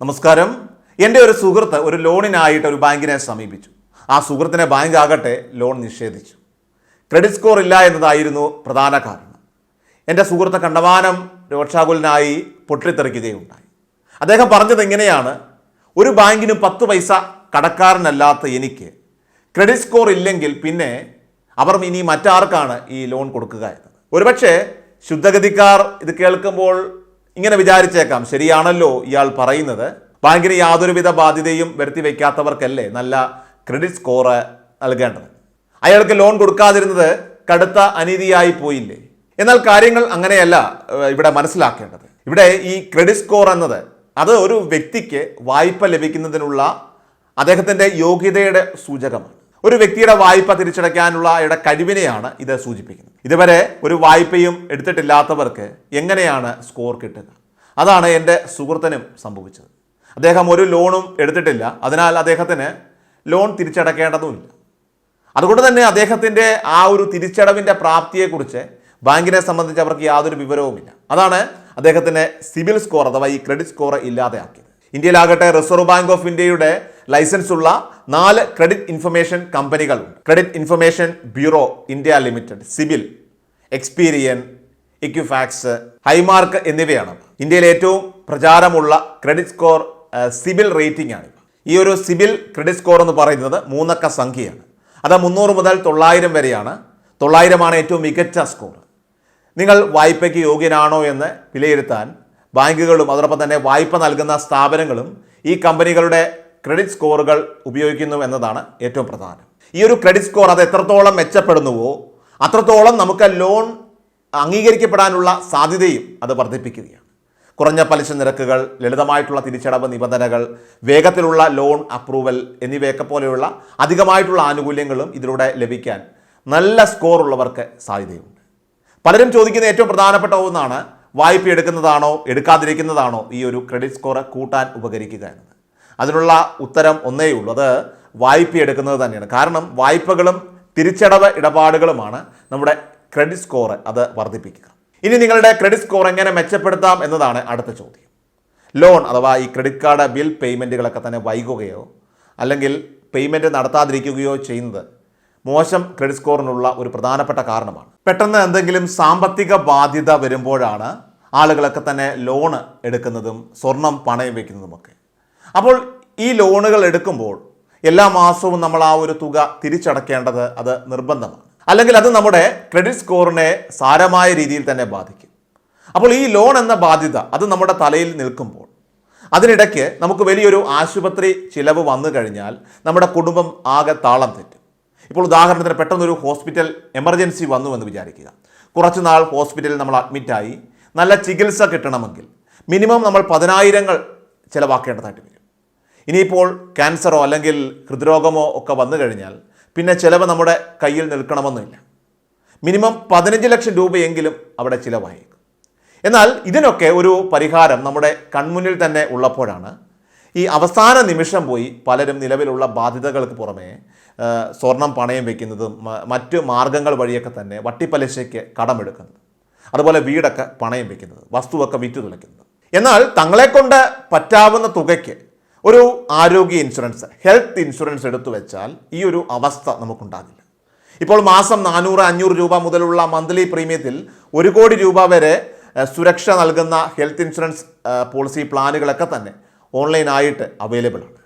നമസ്കാരം. എന്റെ ഒരു സുഹൃത്ത് ഒരു ലോണിനായിട്ട് ഒരു ബാങ്കിനെ സമീപിച്ചു. ആ സുഹൃത്തിനെ ബാങ്ക് ആകട്ടെ ലോൺ നിഷേധിച്ചു. ക്രെഡിറ്റ് സ്കോർ ഇല്ല എന്നതായിരുന്നു പ്രധാന കാരണം. എന്റെ സുഹൃത്ത് കണ്ടമാനം രോക്ഷാകുലനായി പൊട്ടിത്തെറിക്കുകയുണ്ടായി. അദ്ദേഹം പറഞ്ഞത് ഇങ്ങനെയാണ് ഒരു ബാങ്കിനും പത്ത് പൈസ കടക്കാരനല്ലാത്ത എനിക്ക് ക്രെഡിറ്റ് സ്കോർ ഇല്ലെങ്കിൽ പിന്നെ അവർ ഇനി മറ്റാർക്കാണ് ഈ ലോൺ കൊടുക്കുക എന്നത്? ഒരുപക്ഷെ ശുദ്ധഗതിക്കാർ ഇത് കേൾക്കുമ്പോൾ ഇങ്ങനെ വിചാരിച്ചേക്കാം ശരിയാണല്ലോ ഇയാൾ പറയുന്നത്. ബാങ്കിന് യാതൊരുവിധ ബാധ്യതയും വരുത്തി വയ്ക്കാത്തവർക്കല്ലേ നല്ല ക്രെഡിറ്റ് സ്കോർ നൽകേണ്ടത്. അയാൾക്ക് ലോൺ കൊടുക്കാതിരുന്നത് കടുത്ത അനീതിയായി പോയില്ലേ? എന്നാൽ കാര്യങ്ങൾ അങ്ങനെയല്ല ഇവിടെ മനസ്സിലാക്കേണ്ടത്. ഇവിടെ ഈ ക്രെഡിറ്റ് സ്കോർ എന്നത് അത് ഒരു വ്യക്തിക്ക് വായ്പ ലഭിക്കുന്നതിനുള്ള അദ്ദേഹത്തിന്റെ യോഗ്യതയുടെ സൂചകമാണ്. ഒരു വ്യക്തിയുടെ വായ്പ തിരിച്ചടയ്ക്കാനുള്ള അയാളുടെ കഴിവിനെയാണ് ഇത് സൂചിപ്പിക്കുന്നത്. ഇതുവരെ ഒരു വായ്പയും എടുത്തിട്ടില്ലാത്തവർക്ക് എങ്ങനെയാണ് സ്കോർ കിട്ടുക? അതാണ് എന്റെ സുഹൃത്തിനും സംഭവിച്ചത്. അദ്ദേഹം ഒരു ലോണും എടുത്തിട്ടില്ല. അതിനാൽ അദ്ദേഹത്തിന് ലോൺ തിരിച്ചടക്കേണ്ടതുമില്ല അതുകൊണ്ട് തന്നെ അദ്ദേഹത്തിന്റെ ആ ഒരു തിരിച്ചടവിന്റെ പ്രാപ്തിയെക്കുറിച്ച് ബാങ്കിനെ സംബന്ധിച്ച് അവർക്ക് യാതൊരു വിവരവുമില്ല. അതാണ് അദ്ദേഹത്തിന് സിവിൽ സ്കോർ അഥവാ ഈ ക്രെഡിറ്റ് സ്കോർ ഇല്ലാതെയാക്കിയത്. ഇന്ത്യയിലാകട്ടെ റിസർവ് ബാങ്ക് ഓഫ് ഇന്ത്യയുടെ ലൈസൻസ് ഉള്ള നാല് credit information കമ്പനികളുണ്ട് credit information bureau India limited CIBIL Experian Equifax Highmark എന്നിവയാണ്. ഇന്ത്യയിൽ ഏറ്റവും പ്രചാരമുള്ള ക്രെഡിറ്റ് സ്കോർ സിബിൽ റേറ്റിംഗ് ആണ്. ഈ ഒരു സിബിൽ ക്രെഡിറ്റ് സ്കോർ എന്ന് പറയുന്നത് മൂന്നക്ക സംഖ്യയാണ്. അത് മുന്നൂറ് മുതൽ തൊള്ളായിരം വരെയാണ്. തൊള്ളായിരമാണ് ഏറ്റവും മികച്ച സ്കോർ നിങ്ങൾ വായ്പയ്ക്ക് യോഗ്യനാണോ എന്ന് വിലയിരുത്താൻ ബാങ്കുകളും അതോടൊപ്പം തന്നെ വായ്പ നൽകുന്ന സ്ഥാപനങ്ങളും ഈ കമ്പനികളുടെ ക്രെഡിറ്റ് സ്കോറുകൾ ഉപയോഗിക്കുന്നു എന്നതാണ് ഏറ്റവും പ്രധാനം. ഈ ഒരു ക്രെഡിറ്റ് സ്കോർ അത് എത്രത്തോളം മെച്ചപ്പെടുന്നുവോ അത്രത്തോളം നമുക്ക് ലോൺ അംഗീകരിക്കപ്പെടാനുള്ള സാധ്യതയും അത് വർദ്ധിപ്പിക്കുകയാണ്. കുറഞ്ഞ പലിശ നിരക്കുകൾ ലളിതമായിട്ടുള്ള തിരിച്ചടവ് നിബന്ധനകൾ വേഗത്തിലുള്ള ലോൺ അപ്രൂവൽ എന്നിവയൊക്കെ പോലെയുള്ള അധികമായിട്ടുള്ള ആനുകൂല്യങ്ങളും ഇതിലൂടെ ലഭിക്കാൻ നല്ല സ്കോർ ഉള്ളവർക്ക് സാധ്യതയുണ്ട്. പലരും ചോദിക്കുന്ന ഏറ്റവും പ്രധാനപ്പെട്ട ഒന്നാണ് വായ്പ എടുക്കുന്നതാണോ എടുക്കാതിരിക്കുന്നതാണോ ഈ ഒരു ക്രെഡിറ്റ് സ്കോർ കൂട്ടാൻ ഉപകരിക്കുക എന്നത്. അതിനുള്ള ഉത്തരം ഒന്നേ ഉള്ളൂ. അത് വായ്പ എടുക്കുന്നത് തന്നെയാണ്. കാരണം വായ്പകളും തിരിച്ചടവ് ഇടപാടുകളുമാണ് നമ്മുടെ ക്രെഡിറ്റ് സ്കോർ അത് വർദ്ധിപ്പിക്കുക. ഇനി നിങ്ങളുടെ ക്രെഡിറ്റ് സ്കോർ എങ്ങനെ മെച്ചപ്പെടുത്താം എന്നതാണ് അടുത്ത ചോദ്യം. ലോൺ അഥവാ ഈ ക്രെഡിറ്റ് കാർഡ് ബിൽ പേയ്മെന്റുകളൊക്കെ തന്നെ വൈകുകയോ അല്ലെങ്കിൽ പേയ്മെന്റ് നടത്താതിരിക്കുകയോ ചെയ്യുന്നത് മോശം ക്രെഡിറ്റ് സ്കോറിനുള്ള ഒരു പ്രധാനപ്പെട്ട കാരണമാണ്. പെട്ടെന്ന് എന്തെങ്കിലും സാമ്പത്തിക ബാധ്യത വരുമ്പോഴാണ് ആളുകളൊക്കെ തന്നെ ലോണ് എടുക്കുന്നതും സ്വർണം പണയം വയ്ക്കുന്നതുമൊക്കെ. അപ്പോൾ ഈ ലോണുകൾ എടുക്കുമ്പോൾ എല്ലാ മാസവും നമ്മൾ ആ ഒരു തുക തിരിച്ചടക്കേണ്ടത് അത് നിർബന്ധമാണ്. അല്ലെങ്കിൽ അത് നമ്മുടെ ക്രെഡിറ്റ് സ്കോറിനെ സാരമായ രീതിയിൽ തന്നെ ബാധിക്കും. അപ്പോൾ ഈ ലോൺ എന്ന ബാധ്യത അത് നമ്മുടെ തലയിൽ നിൽക്കുമ്പോൾ അതിനിടയ്ക്ക് നമുക്ക് വലിയൊരു ആശുപത്രി ചിലവ് വന്നു കഴിഞ്ഞാൽ നമ്മുടെ കുടുംബം ആകെ താളം തെറ്റും. ഇപ്പോൾ ഉദാഹരണത്തിന് പെട്ടെന്നൊരു ഹോസ്പിറ്റൽ എമർജൻസി വന്നു എന്ന് വിചാരിക്കുക. കുറച്ച് നാൾ ഹോസ്പിറ്റലിൽ നമ്മൾ അഡ്മിറ്റായി നല്ല ചികിത്സ കിട്ടണമെങ്കിൽ മിനിമം നമ്മൾ പതിനായിരങ്ങൾ ചിലവാക്കേണ്ടതായിട്ട് വരും. ഇനിയിപ്പോൾ ക്യാൻസറോ അല്ലെങ്കിൽ ഹൃദ്രോഗമോ ഒക്കെ വന്നു കഴിഞ്ഞാൽ പിന്നെ ചിലവ് നമ്മുടെ കയ്യിൽ നിൽക്കണമെന്നില്ല. മിനിമം പതിനഞ്ച് ലക്ഷം രൂപയെങ്കിലും അവിടെ ചിലവായേക്കും. എന്നാൽ ഇതിനൊക്കെ ഒരു പരിഹാരം നമ്മുടെ കൺമുന്നിൽ തന്നെ ഉള്ളപ്പോഴാണ്. ഈ അവസാന നിമിഷം പോയി പലരും നിലവിലുള്ള ബാധ്യതകൾക്ക് പുറമേ സ്വർണം പണയം വയ്ക്കുന്നതും മറ്റ് മാർഗങ്ങൾ വഴിയൊക്കെ തന്നെ വട്ടിപ്പലിശയ്ക്ക് കടമെടുക്കുന്നത്. അതുപോലെ വീടൊക്കെ പണയം വയ്ക്കുന്നത് വസ്തുവൊക്കെ വിറ്റു തുളയ്ക്കുന്നത്. എന്നാൽ തങ്ങളെക്കൊണ്ട് പറ്റാവുന്ന തുകയ്ക്ക് ഒരു ആരോഗ്യ ഇൻഷുറൻസ് ഹെൽത്ത് ഇൻഷുറൻസ് എടുത്തു വെച്ചാൽ ഈ ഒരു അവസ്ഥ നമുക്കുണ്ടാകില്ല. ഇപ്പോൾ മാസം നാനൂറ് അഞ്ഞൂറ് രൂപ മുതലുള്ള മന്ത്ലി പ്രീമിയത്തിൽ ഒരു കോടി രൂപ വരെ സുരക്ഷ നൽകുന്ന ഹെൽത്ത് ഇൻഷുറൻസ് പോളിസി പ്ലാനുകളൊക്കെ തന്നെ ഓൺലൈനായിട്ട് അവൈലബിൾ ആണ്.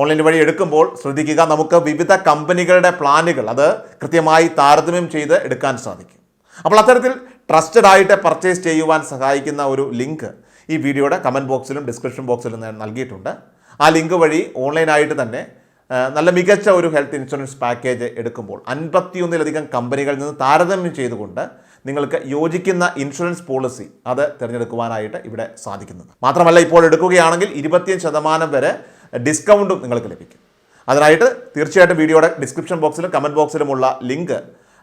ഓൺലൈൻ വഴി എടുക്കുമ്പോൾ ശ്രദ്ധിക്കുക നമുക്ക് വിവിധ കമ്പനികളുടെ പ്ലാനുകൾ അത് കൃത്യമായി താരതമ്യം ചെയ്ത് എടുക്കാൻ സാധിക്കും. അപ്പോൾ അത്തരത്തിൽ ട്രസ്റ്റഡ് ആയിട്ട് പർച്ചേസ് ചെയ്യുവാൻ സഹായിക്കുന്ന ഒരു ലിങ്ക് ഈ വീഡിയോയുടെ കമന്റ് ബോക്സിലും ഡിസ്ക്രിപ്ഷൻ ബോക്സിലും നൽകിയിട്ടുണ്ട്. ആ ലിങ്ക് വഴി ഓൺലൈനായിട്ട് തന്നെ നല്ല മികച്ച ഒരു ഹെൽത്ത് ഇൻഷുറൻസ് പാക്കേജ് എടുക്കുമ്പോൾ അൻപത്തിയൊന്നിലധികം കമ്പനികളിൽ നിന്ന് താരതമ്യം ചെയ്തുകൊണ്ട് നിങ്ങൾക്ക് യോജിക്കുന്ന ഇൻഷുറൻസ് പോളിസി അത് തിരഞ്ഞെടുക്കുവാനായിട്ട് ഇവിടെ സാധിക്കുന്നത്. മാത്രമല്ല ഇപ്പോൾ എടുക്കുകയാണെങ്കിൽ ഇരുപത്തിയഞ്ച് ശതമാനം വരെ ഡിസ്കൗണ്ടും നിങ്ങൾക്ക് ലഭിക്കും. അതിനായിട്ട് തീർച്ചയായിട്ടും വീഡിയോയുടെ ഡിസ്ക്രിപ്ഷൻ ബോക്സിലും കമന്റ് ബോക്സിലുമുള്ള ലിങ്ക്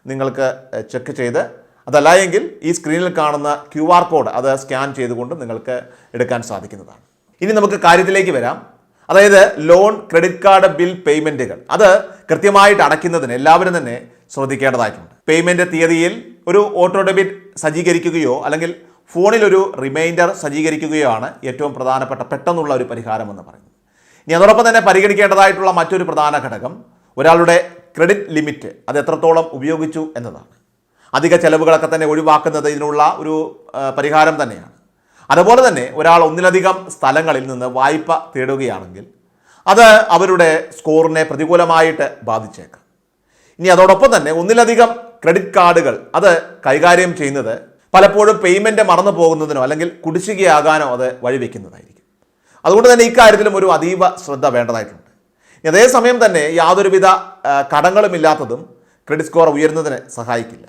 നിങ്ങൾക്ക് ചെക്ക് ചെയ്ത് അതല്ല എങ്കിൽ ഈ സ്ക്രീനിൽ കാണുന്ന ക്യു ആർ കോഡ് അത് സ്കാൻ ചെയ്തുകൊണ്ട് നിങ്ങൾക്ക് എടുക്കാൻ സാധിക്കുന്നതാണ്. ഇനി നമുക്ക് കാര്യത്തിലേക്ക് വരാം. അതായത് ലോൺ ക്രെഡിറ്റ് കാർഡ് ബിൽ പേയ്മെന്റുകൾ അത് കൃത്യമായിട്ട് അടയ്ക്കുന്നതിന് എല്ലാവരും തന്നെ ശ്രദ്ധിക്കേണ്ടതായിട്ടുണ്ട്. പേയ്മെന്റ് തീയതിയിൽ ഒരു ഓട്ടോ ഡെബിറ്റ് സജ്ജീകരിക്കുകയോ അല്ലെങ്കിൽ ഫോണിൽ ഒരു റിമൈൻഡർ സജ്ജീകരിക്കുകയോ ആണ് ഏറ്റവും പ്രധാനപ്പെട്ട പെട്ടെന്നുള്ള ഒരു പരിഹാരം എന്ന് പറയുന്നത്. ഇനി അതോടൊപ്പം തന്നെ പരിഗണിക്കേണ്ടതായിട്ടുള്ള മറ്റൊരു പ്രധാന ഘടകം ഒരാളുടെ ക്രെഡിറ്റ് ലിമിറ്റ് അത് എത്രത്തോളം ഉപയോഗിച്ചു എന്നതാണ്. അധിക ചെലവുകളൊക്കെ തന്നെ ഒഴിവാക്കുന്നത് ഇതിനുള്ള ഒരു പരിഹാരം തന്നെയാണ്. അതുപോലെ തന്നെ ഒരാൾ ഒന്നിലധികം സ്ഥലങ്ങളിൽ നിന്ന് വായ്പ തേടുകയാണെങ്കിൽ അത് അവരുടെ സ്കോറിനെ പ്രതികൂലമായിട്ട് ബാധിച്ചേക്കാം. ഇനി അതോടൊപ്പം തന്നെ ഒന്നിലധികം ക്രെഡിറ്റ് കാർഡുകൾ അത് കൈകാര്യം ചെയ്യുന്നത് പലപ്പോഴും പേയ്മെന്റ് മറന്നു പോകുന്നതിനോ അല്ലെങ്കിൽ കുടിശ്ശികയാകാനോ അത് വഴിവെക്കുന്നതായിരിക്കും. അതുകൊണ്ട് തന്നെ ഇക്കാര്യത്തിലും ഒരു അതീവ ശ്രദ്ധ വേണ്ടതായിട്ടുണ്ട്. അതേസമയം തന്നെ യാതൊരുവിധ കടങ്ങളും കടങ്ങളുമില്ലാത്തതും ക്രെഡിറ്റ് സ്കോർ ഉയരുന്നതിന് സഹായിക്കില്ല.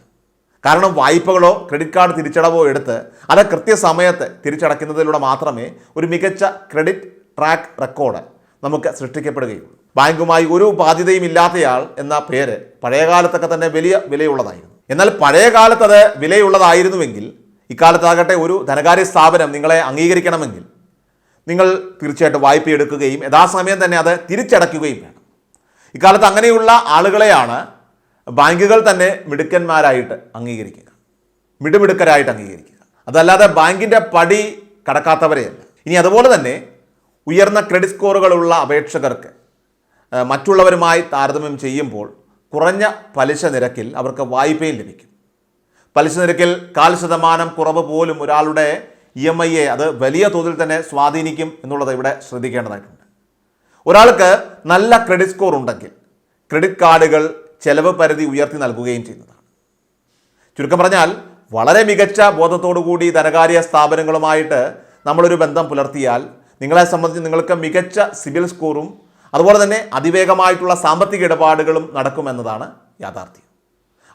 കാരണം വായ്പകളോ ക്രെഡിറ്റ് കാർഡ് തിരിച്ചടവോ എടുത്ത് അത് കൃത്യസമയത്ത് തിരിച്ചടയ്ക്കുന്നതിലൂടെ മാത്രമേ ഒരു മികച്ച ക്രെഡിറ്റ് ട്രാക്ക് റെക്കോർഡ് നമുക്ക് സൃഷ്ടിക്കപ്പെടുകയുള്ളൂ. ബാങ്കുമായി ഒരു ബാധ്യതയും ഇല്ലാത്തയാൾ എന്ന പേര് പഴയകാലത്തൊക്കെ തന്നെ വലിയ വിലയുള്ളതായിരുന്നു. എന്നാൽ പഴയ കാലത്ത് അത് വിലയുള്ളതായിരുന്നുവെങ്കിൽ ഇക്കാലത്താകട്ടെ ഒരു ധനകാര്യ സ്ഥാപനം നിങ്ങളെ അംഗീകരിക്കണമെങ്കിൽ നിങ്ങൾ തീർച്ചയായിട്ടും വായ്പ എടുക്കുകയും യഥാസമയം തന്നെ അത് തിരിച്ചടയ്ക്കുകയും വേണം. ഇക്കാലത്ത് അങ്ങനെയുള്ള ആളുകളെയാണ് ബാങ്കുകൾ തന്നെ മിടുക്കന്മാരായിട്ട് അംഗീകരിക്കുക. മിടുമിടുക്കരായിട്ട് അംഗീകരിക്കുക. അതല്ലാതെ ബാങ്കിന്റെ പടി കടക്കാത്തവരെയല്ല. ഇനി അതുപോലെ തന്നെ ഉയർന്ന ക്രെഡിറ്റ് സ്കോറുകളുള്ള അപേക്ഷകർക്ക് മറ്റുള്ളവരുമായി താരതമ്യം ചെയ്യുമ്പോൾ കുറഞ്ഞ പലിശ നിരക്കിൽ അവർക്ക് വായ്പയും ലഭിക്കും. പലിശ നിരക്കിൽ കാൽ ശതമാനം കുറവ് പോലും ഒരാളുടെ ഇ എം ഐയെ അത് വലിയ തോതിൽ തന്നെ സ്വാധീനിക്കും എന്നുള്ളത് ഇവിടെ ശ്രദ്ധിക്കേണ്ടതായിട്ടുണ്ട്. ഒരാൾക്ക് നല്ല ക്രെഡിറ്റ് സ്കോർ ഉണ്ടെങ്കിൽ ക്രെഡിറ്റ് കാർഡുകൾ ചെലവ് പരിധി ഉയർത്തി നൽകുകയും ചെയ്യുന്നതാണ്. ചുരുക്കം പറഞ്ഞാൽ വളരെ മികച്ച ബോധത്തോടുകൂടി ധനകാര്യ സ്ഥാപനങ്ങളുമായിട്ട് നമ്മളൊരു ബന്ധം പുലർത്തിയാൽ നിങ്ങളെ സംബന്ധിച്ച് നിങ്ങൾക്ക് മികച്ച സിവിൽ സ്കോറും അതുപോലെ തന്നെ അതിവേഗമായിട്ടുള്ള സാമ്പത്തിക ഇടപാടുകളും നടക്കുമെന്നതാണ് യാഥാർത്ഥ്യം.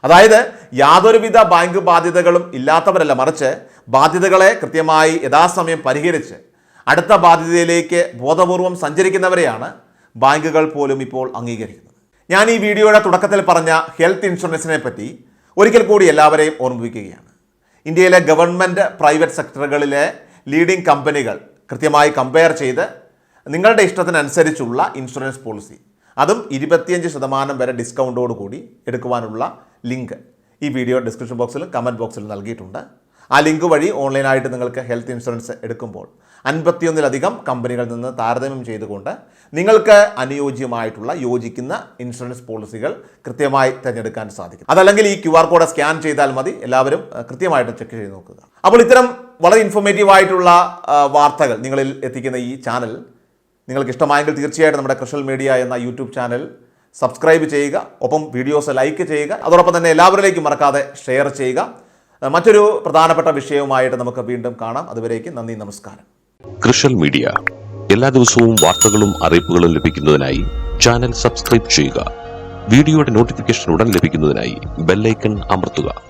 അതായത് യാതൊരുവിധ ബാങ്ക് ബാധ്യതകളും ഇല്ലാത്തവരല്ല മറിച്ച് ബാധ്യതകളെ കൃത്യമായി യഥാസമയം പരിഹരിച്ച് അടുത്ത ബാധ്യതയിലേക്ക് ബോധപൂർവം സഞ്ചരിക്കുന്നവരെയാണ് ബാങ്കുകൾ പോലും ഇപ്പോൾ അംഗീകരിക്കുന്നത്. ഞാൻ ഈ വീഡിയോയുടെ തുടക്കത്തിൽ പറഞ്ഞ ഹെൽത്ത് ഇൻഷുറൻസിനെ പറ്റി ഒരിക്കൽ കൂടി എല്ലാവരെയും ഓർമ്മിപ്പിക്കുകയാണ്. ഇന്ത്യയിലെ ഗവൺമെന്റ് പ്രൈവറ്റ് സെക്ടറുകളിലെ ലീഡിംഗ് കമ്പനികൾ കൃത്യമായി കമ്പയർ ചെയ്ത് നിങ്ങളുടെ ഇഷ്ടത്തിനനുസരിച്ചുള്ള ഇൻഷുറൻസ് പോളിസി അതും ഇരുപത്തിയഞ്ച് ശതമാനം വരെ ഡിസ്കൗണ്ടോട് കൂടി എടുക്കുവാനുള്ള ലിങ്ക് ഈ വീഡിയോ ഡിസ്ക്രിപ്ഷൻ ബോക്സിലും കമന്റ് ബോക്സിലും നൽകിയിട്ടുണ്ട്. ആ ലിങ്ക് വഴി ഓൺലൈനായിട്ട് നിങ്ങൾക്ക് ഹെൽത്ത് ഇൻഷുറൻസ് എടുക്കുമ്പോൾ അൻപത്തിയൊന്നിലധികം കമ്പനികളിൽ നിന്ന് താരതമ്യം ചെയ്തുകൊണ്ട് നിങ്ങൾക്ക് അനുയോജ്യമായിട്ടുള്ള യോജിക്കുന്ന ഇൻഷുറൻസ് പോളിസികൾ കൃത്യമായി തിരഞ്ഞെടുക്കാൻ സാധിക്കും. അതല്ലെങ്കിൽ ഈ ക്യു ആർ കോഡ് സ്കാൻ ചെയ്താൽ മതി. എല്ലാവരും കൃത്യമായിട്ട് ചെക്ക് ചെയ്ത് നോക്കുക. അപ്പോൾ ഇത്തരം വളരെ ഇൻഫോർമേറ്റീവ് ആയിട്ടുള്ള വാർത്തകൾ നിങ്ങളിൽ എത്തിക്കുന്ന ഈ ചാനൽ നിങ്ങൾക്ക് ഇഷ്ടമായെങ്കിൽ തീർച്ചയായിട്ടും നമ്മുടെ കൃഷൽ മീഡിയ എന്ന യൂട്യൂബ് ചാനൽ സബ്സ്ക്രൈബ് ചെയ്യുക. ഒപ്പം വീഡിയോസ് ലൈക്ക് ചെയ്യുക. അതോടൊപ്പം തന്നെ എല്ലാവരിലേക്കും മറക്കാതെ ഷെയർ ചെയ്യുക. മറ്റൊരു പ്രധാനപ്പെട്ട വിഷയവുമായിട്ട് നമുക്ക് വീണ്ടും കാണാം. അതുവരേക്കും നന്ദി നമസ്കാരം. കൃഷൽ മീഡിയ. എല്ലാ ദിവസവും വാർത്തകളും അറിയിപ്പുകളും ലഭിക്കുന്നതിനായി ചാനൽ സബ്സ്ക്രൈബ് ചെയ്യുക. വീഡിയോയുടെ നോട്ടിഫിക്കേഷൻ ഉടൻ ലഭിക്കുന്നതിനായി ബെല്ലൈക്കൺ അമർത്തുക.